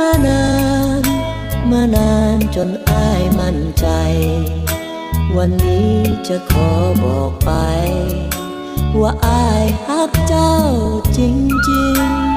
มานาน มานานจนอ้ายมั่นใจ วันนี้จะขอบอกไป ว่าอ้ายฮักเจ้าจริงๆ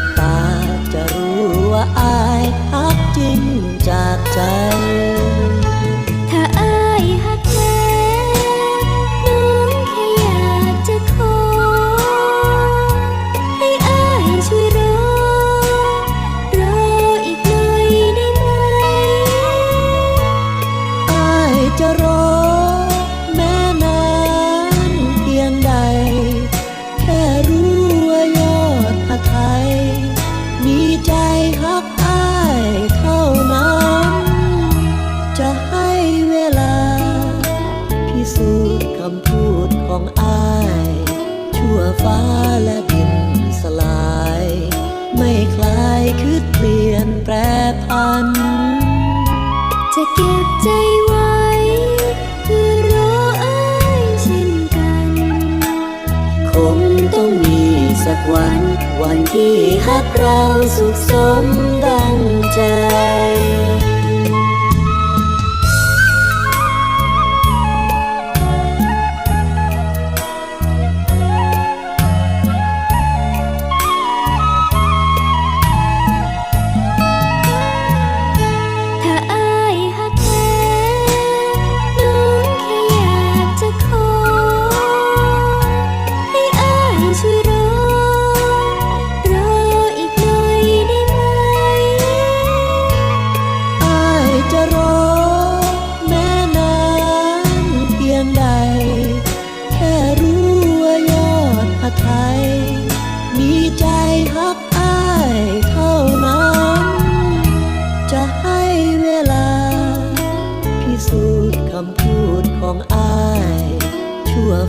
บตาจะรู้ว่าอายฮักจริงจากใจ ถ้าอ้ายหักแท้น้องแค่อยากจะขอ ให้อ้ายช่วยรอ รออีกหน่อยได้ไหมอายจะรอ เวลา พิสูจน์คำพูดของอาย ชั่วฟ้าและดินสลาย ไม่คลายคืดเปลี่ยนแปรพัน จะเก็บใจไว้เพื่อรออ้ายเช่นกัน คงต้องมีสักวัน วันที่ฮักเราสุขสมดังใจ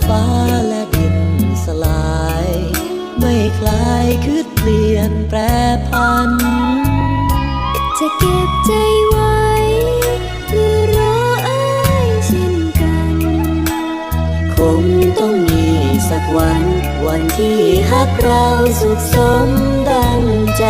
ฟ้าและดินสลาย ไม่คลายคืดเปลี่ยนแปรพัน จะเก็บใจไว้เพื่อรออายเช่นกัน คงต้องมีสักวัน วันที่ฮักเราสุขสมดังใจ